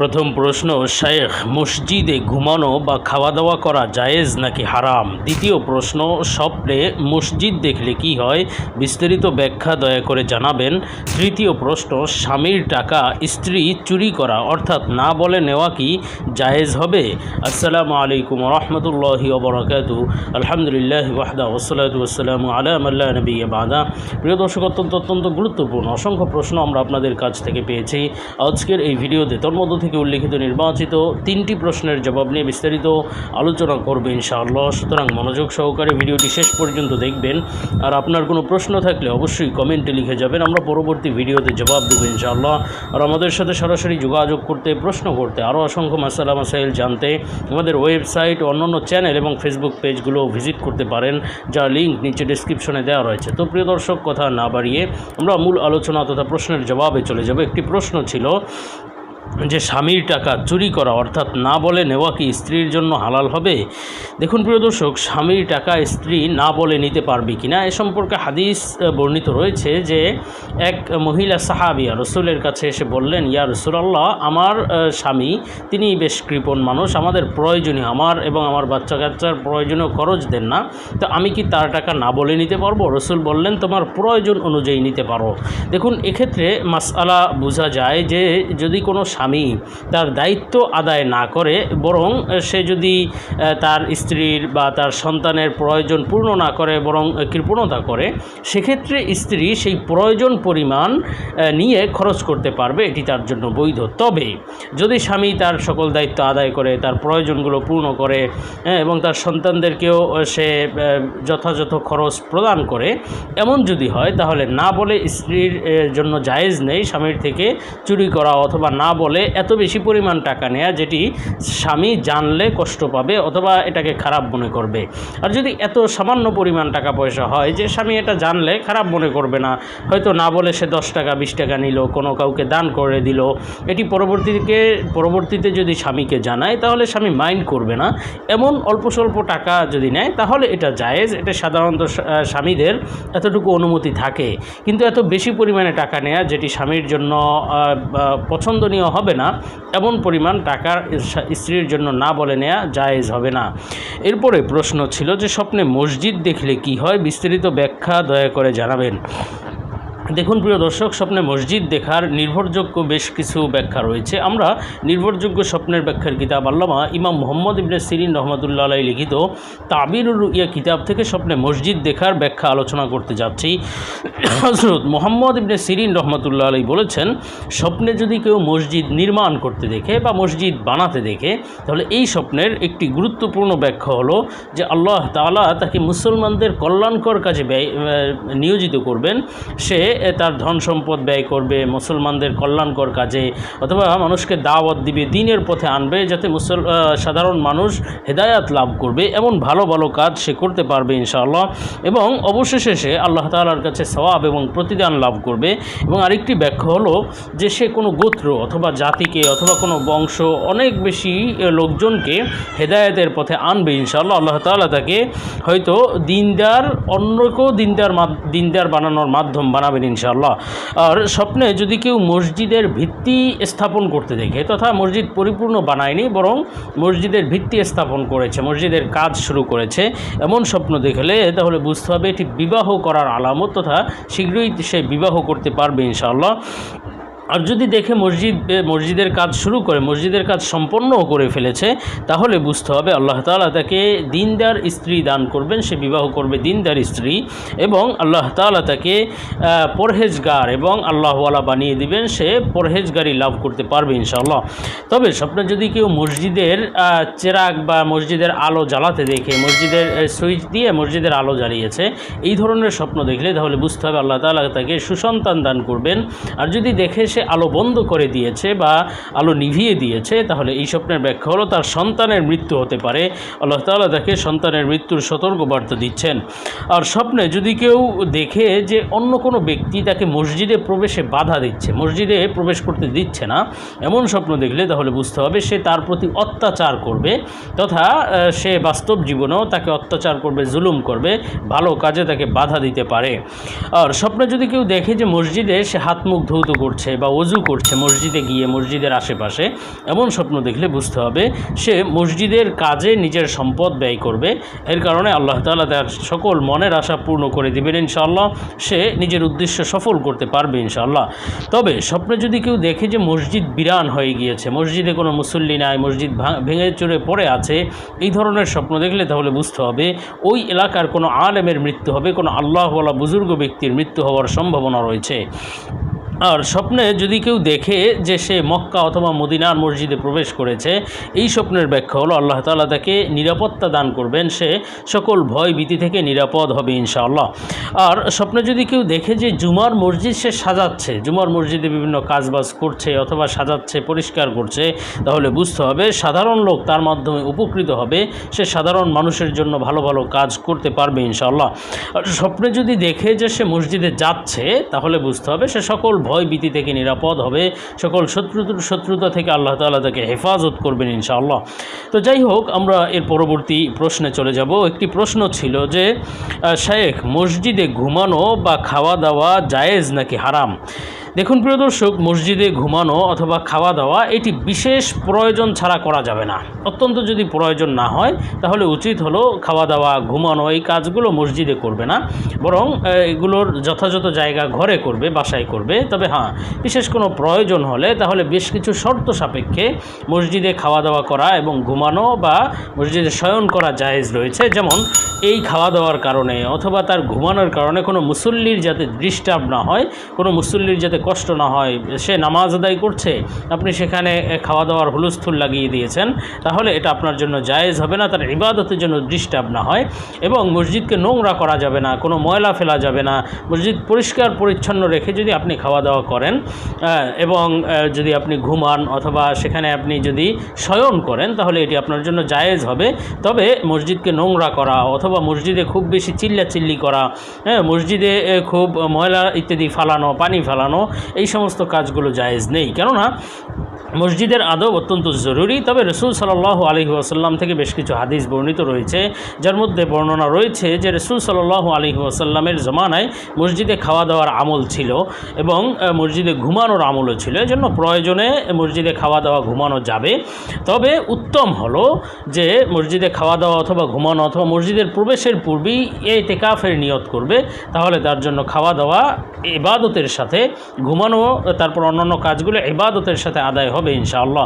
প্রথম প্রশ্ন শেখ মসজিদে ঘুমানো বা খাওয়া দাওয়া করা জায়েজ নাকি হারাম? দ্বিতীয় প্রশ্ন, স্বপ্নে মসজিদ দেখলে কি হয়? বিস্তারিত ব্যাখ্যা দয়া করে জানাবেন। তৃতীয় প্রশ্ন, স্বামীর টাকা স্ত্রী চুরি করা অর্থাৎ না বলে নেওয়া কি জায়েজ হবে? আসসালামু আলাইকুম রহমতুল্লাহি ওবরাকাতু। আলহামদুলিল্লাহ ওয়াহদা ওসলাত ওসালাম আলাম আল্লাহ নবী বাদা। প্রিয় দর্শক, অত্যন্ত অত্যন্ত গুরুত্বপূর্ণ, অসংখ্য প্রশ্ন আমরা আপনাদের কাছ থেকে পেয়েছি। আজকের এই ভিডিওতে তোর মধ্য উল্লেখিত নির্বাচিত তিনটি প্রশ্নের জবাব নিয়ে বিস্তারিত আলোচনা করবে ইনশাআল্লাহ। সুতরাং মনোযোগ সহকারে ভিডিওটি শেষ পর্যন্ত দেখবেন। আর আপনার কোনো প্রশ্ন থাকলে অবশ্যই কমেন্টে লিখে যাবেন। আমরা পরবর্তী ভিডিওতে জবাব দেবো ইনশাআল্লাহ। আর আমাদের সাথে সরাসরি যোগাযোগ করতে, প্রশ্ন করতে, আরও অসংখ্য মাসালা মাসাইল জানতে আমাদের ওয়েবসাইট, অন্যান্য চ্যানেল এবং ফেসবুক পেজগুলো ভিজিট করতে পারেন যার লিঙ্ক নিচে ডিসক্রিপশনে দেওয়া রয়েছে। তো প্রিয় দর্শক, কথা না বাড়িয়ে আমরা মূল আলোচনা তথা প্রশ্নের জবাবে চলে যাব। একটি প্রশ্ন ছিল যে স্বামীর টাকা চুরি করা, অর্থাৎ না বলে নেওয়া কি স্ত্রীর জন্য হালাল হবে? দেখুন প্রিয় দর্শক, স্বামীর টাকা স্ত্রী না বলে নিতে পারবে কি না এ সম্পর্কে হাদিস বর্ণিত রয়েছে যে এক মহিলা সাহাবিয়া রসুলের কাছে এসে বললেন, ইয়া রসুলাল্লাহ, আমার স্বামী, তিনি বেশ কৃপণ মানুষ, আমাদের প্রয়োজনীয়, আমার এবং আমার বাচ্চা কাচ্চার প্রয়োজনীয় খরচ দেন না। তো আমি কি তার টাকা না বলে নিতে পারব? রসুল বললেন, তোমার প্রয়োজন অনুযায়ী নিতে পারো। দেখুন, এক্ষেত্রে মাসআলা বোঝা যায় যে যদি কোনো স্বামী তার দায়িত্ব আদায় না করে, বরং সে যদি তার স্ত্রীর বা তার সন্তানের প্রয়োজন পূর্ণ না করে, বরং কৃপণতা করে, সেক্ষেত্রে স্ত্রী সেই প্রয়োজন পরিমাণ নিয়ে খরচ করতে পারবে, এটি তার জন্য বৈধ। তবে যদি স্বামী তার সকল দায়িত্ব আদায় করে, তার প্রয়োজনগুলো পূর্ণ করে এবং তার সন্তানদেরকেও সে যথাযথ খরচ প্রদান করে, এমন যদি হয়, তাহলে না বলে স্ত্রীর জন্য জায়েজ নেই, স্বামীর থেকে চুরি করা অথবা না বলে এত বেশি পরিমাণ টাকা নেওয়া যেটি স্বামী জানলে কষ্ট পাবে অথবা এটাকে খারাপ মনে করবে। আর যদি এত সামান্য পরিমাণ টাকা পয়সা হয় যে স্বামী এটা জানলে খারাপ মনে করবে না, হয়তো না বলে সে দশ টাকা, বিশ টাকা নিল, কোনো কাউকে দান করে দিল। এটি পরবর্তীকে, পরবর্তীতে যদি স্বামীকে জানায় তাহলে স্বামী মাইন্ড করবে না। এমন অল্প স্বল্প টাকা যদি নেয় তাহলে এটা জায়েজ, এটা সাধারণত স্বামীদের এতটুকু অনুমতি থাকে। কিন্তু এত বেশি পরিমাণে টাকা নেওয়া যেটি স্বামীর জন্য পছন্দনীয় হবে না, এমন পরিমাণ টাকা স্ত্রীর জন্য না বলে নেওয়া জায়েজ হবে না। এরপরে প্রশ্ন ছিল যে স্বপ্নে মসজিদ দেখলে কি হয়? বিস্তারিত ব্যাখ্যা দয়া করে জানাবেন। দেখুন, প্রিয় দর্শক, স্বপ্নে মসজিদ দেখার নির্ভরযোগ্য বেশ কিছু ব্যাখ্যা রয়েছে। আমরা নির্ভরযোগ্য স্বপ্নের ব্যাখ্যার কিতাব আল্লামা ইমাম মোহাম্মদ ইবনে সিরিন রহমতুল্লাহ আলাই লিখিত তাবিরুল ইয়া কিতাব থেকে স্বপ্নে মসজিদ দেখার ব্যাখ্যা আলোচনা করতে যাচ্ছি। হজরত মোহাম্মদ ইবনে সিরিন রহমতুল্লাহ আলাই বলেছেন, স্বপ্নে যদি কেউ মসজিদ নির্মাণ করতে দেখে বা মসজিদ বানাতে দেখে, তাহলে এই স্বপ্নের একটি গুরুত্বপূর্ণ ব্যাখ্যা হলো যে আল্লাহ তাআলা তাকে মুসলমানদের কল্যাণকর কাজে নিয়োজিত করবেন। সে তার ধন সম্পদ ব্যয় করবে, মুসলমানদের কল্যাণকর কাজে, অথবা মানুষকে দাওয়াত দিবে, দিনের পথে আনবে যাতে মুসল সাধারণ মানুষ হেদায়াত লাভ করবে, এমন ভালো ভালো কাজ সে করতে পারবে ইনশাআল্লাহ। এবং অবশেষে সে আল্লাহ তাআলার কাছে সওয়াব এবং প্রতিদান লাভ করবে। এবং আরেকটি ব্যাখ্যা হলো যে সে কোনো গোত্র অথবা জাতিকে অথবা কোনো বংশ অনেক বেশি লোকজনকে হেদায়তের পথে আনবে ইনশাআল্লাহ। আল্লাহ তাআলা তাকে হয়তো দিনদার অন্যকেও দিনদার দিনদার বানানোর মাধ্যম বানাবেন ইনশাআল্লাহ। আর স্বপ্নে যদি কেউ মসজিদের ভিত্তি স্থাপন করতে দেখে, তথা মসজিদ পরিপূর্ণ বানায়নি, বরং মসজিদের ভিত্তি স্থাপন করেছে, মসজিদের কাজ শুরু করেছে, এমন স্বপ্ন দেখলে তাহলে বুঝতে হবে এটি বিবাহ করার আলামত, তথা শীঘ্রই সে বিবাহ করতে পারবে ইনশাআল্লাহ। আর যদি দেখে মসজিদ মসজিদের কাজ শুরু করে, মসজিদের কাজ সম্পন্নও করে ফেলেছে, তাহলে বুঝতে হবে আল্লাহ তাআলা তাকে দিনদার স্ত্রী দান করবেন, সে বিবাহ করবে দিনদার স্ত্রী এবং আল্লাহ তাআলা তাকে পরহেজগার এবং আল্লাহওয়ালা বানিয়ে দিবেন, সে পরহেজগারি লাভ করতে পারবে ইনশাআল্লাহ। তবে স্বপ্নে যদি কেউ মসজিদের চেরাগ বা মসজিদের আলো জ্বালাতে দেখে, মসজিদের সুইচ দিয়ে মসজিদের আলো জ্বালিয়েছে, এই ধরনের স্বপ্ন দেখলে তাহলে বুঝতে হবে আল্লাহ তাআলা তাকে সুসন্তান দান করবেন। আর যদি দেখে সে আলো বন্ধ করে দিয়েছে বা আলো নিভিয়ে দিয়েছে, তাহলে এই স্বপ্নের ব্যাখ্যা হলো তার সন্তানের মৃত্যু হতে পারে। আল্লাহ তাআলা তাকে সন্তানের মৃত্যুর সতর্ক বার্তা দিচ্ছেন। আর স্বপ্নে যদি কেউ দেখে যে অন্য কোনো ব্যক্তি তাকে মসজিদে প্রবেশে বাধা দিচ্ছে, মসজিদে প্রবেশ করতে দিচ্ছে না, এমন স্বপ্ন দেখলে তাহলে বুঝতে হবে সে তার প্রতি অত্যাচার করবে তথা সে বাস্তব জীবনেও তাকে অত্যাচার করবে, জুলুম করবে, ভালো কাজে তাকে বাধা দিতে পারে। আর স্বপ্নে যদি কেউ দেখে যে মসজিদে সে হাত মুখ ধৌত করছে বা বা অজু করছে মসজিদে গিয়ে মসজিদের আশেপাশে, এমন স্বপ্ন দেখলে বুঝতে হবে সে মসজিদের কাজে নিজের সম্পদ ব্যয় করবে। এর কারণে আল্লাহ তাআলা তার সকল মনের আশা পূর্ণ করে দিবেন ইনশাআল্লাহ। সে নিজের উদ্দেশ্য সফল করতে পারবে ইনশাআল্লাহ। তবে স্বপ্নে যদি কেউ দেখে যে মসজিদ বিরান হয়ে গিয়েছে, মসজিদে কোনো মুসল্লি নাই, মসজিদ ভেঙে চুরে পড়ে আছে, এই ধরনের স্বপ্ন দেখলে তাহলে বুঝতে হবে ওই এলাকার কোনো আলেমের মৃত্যু হবে, কোনো আল্লাহওয়ালা বুজুর্গ ব্যক্তির মৃত্যু হওয়ার সম্ভাবনা রয়েছে। আর স্বপ্নে যদি কেউ দেখে যে সে মক্কা অথবা মদিনার মসজিদে প্রবেশ করেছে, এই স্বপ্নের ব্যাখ্যা হলো আল্লাহ তাআলা তাকে নিরাপত্তা দান করবেন, সে সকল ভয় ভীতি থেকে নিরাপদ হবে ইনশাআল্লাহ। আর স্বপ্নে যদি কেউ দেখে যে জুমার মসজিদ সে সাজাচ্ছে, জুমার মসজিদে বিভিন্ন কাজবাজ করছে অথবা সাজাচ্ছে, পরিষ্কার করছে, তাহলে বুঝতে হবে সাধারণ লোক তার মাধ্যমে উপকৃত হবে, সে সাধারণ মানুষের জন্য ভালো ভালো কাজ করতে পারবে ইনশাআল্লাহ। আর স্বপ্নে যদি দেখে যে সে মসজিদে যাচ্ছে, তাহলে বুঝতে হবে সে সকল ভয় ভীতি থেকে নিরাপদ হবে। সকল শত্রু, শত্রুতা থেকে আল্লাহ তালা তাকে হেফাজত করবেন ইনশাআল্লাহ। তো যাই হোক, আমরা এর পরবর্তী প্রশ্নে চলে যাব। একটি প্রশ্ন ছিল যে শেখ মসজিদে ঘুমানো বা খাওয়া দাওয়া জায়েজ নাকি হারাম? দেখুন, প্রিয় দর্শক, মসজিদে ঘুমানো অথবা খাওয়া দাওয়া, এটি বিশেষ প্রয়োজন ছাড়া করা যাবে না। অত্যন্ত যদি প্রয়োজন না হয়, তাহলে উচিত হলো খাওয়া দাওয়া, ঘুমানো, এই কাজগুলো মসজিদে করবে না। বরং এগুলোর যথাযথ জায়গা ঘরে করবে, বাসায় করবে। তবে হ্যাঁ বিশেষ কোনো প্রয়োজন হলে তাহলে বেশ কিছু শর্ত সাপেক্ষে মসজিদে খাওয়া দাওয়া করা এবং ঘুমানো বা মসজিদে শয়ন করা জায়েজ রয়েছে। যেমন, এই খাওয়া দাওয়ার কারণে অথবা তার ঘুমানোর কারণে কোনো মুসল্লির যাতে ডিস্টার্ব না হয়, কোনো মুসল্লির যাতে কষ্ট না হয়, সে নামাজ আদায় করছে, আপনি সেখানে খাওয়া দাওয়ার হুলস্থুল লাগিয়ে দিয়েছেন, তাহলে এটা আপনার জন্য জায়েজ হবে না, তার ইবাদতের জন্য ডিস্টার্ব না হয় এবং মসজিদকে নোংরা করা যাবে না, কোনো ময়লা ফেলা যাবে না, মসজিদ পরিষ্কার পরিচ্ছন্ন রেখে যদি আপনি খাওয়া দাওয়া করেন এবং যদি আপনি ঘুমান অথবা সেখানে আপনি যদি শয়ন করেন, তাহলে এটি আপনার জন্য জায়েজ হবে, তবে মসজিদকে নোংরা করা অথবা মসজিদে খুব বেশি চিল্লাচিল্লি করা হ্যাঁ মসজিদে খুব ময়লা ইত্যাদি ফালানো, পানি ফালানো এই সমস্ত কাজগুলো জায়েজ নেই। কেননা মসজিদের আদব অত্যন্ত জরুরি। তবে রসুল সাল্লাহ আলহি আসাল্লাম থেকে বেশ কিছু হাদিস বর্ণিত রয়েছে। যার মধ্যে বর্ণনা রয়েছে যে রসুল সাল্লাহ আলহি আসাল্লামের জমানায় মসজিদে খাওয়া দাওয়ার আমল ছিল এবং মসজিদে ঘুমানোর আমলও ছিল। এজন্য প্রয়োজনে মসজিদে খাওয়া দাওয়া ঘুমানো যাবে। তবে উত্তম হলো যে মসজিদে খাওয়া দাওয়া অথবা ঘুমানো অথবা মসজিদের প্রবেশের পূর্বেই এই টেকাফের নিয়ত করবে। তাহলে তার জন্য খাওয়া দাওয়া ইবাদতের সাথে ঘুমানো তারপর অন্যান্য কাজগুলো ইবাদতের সাথে আদায় হবে ইনশাআল্লাহ।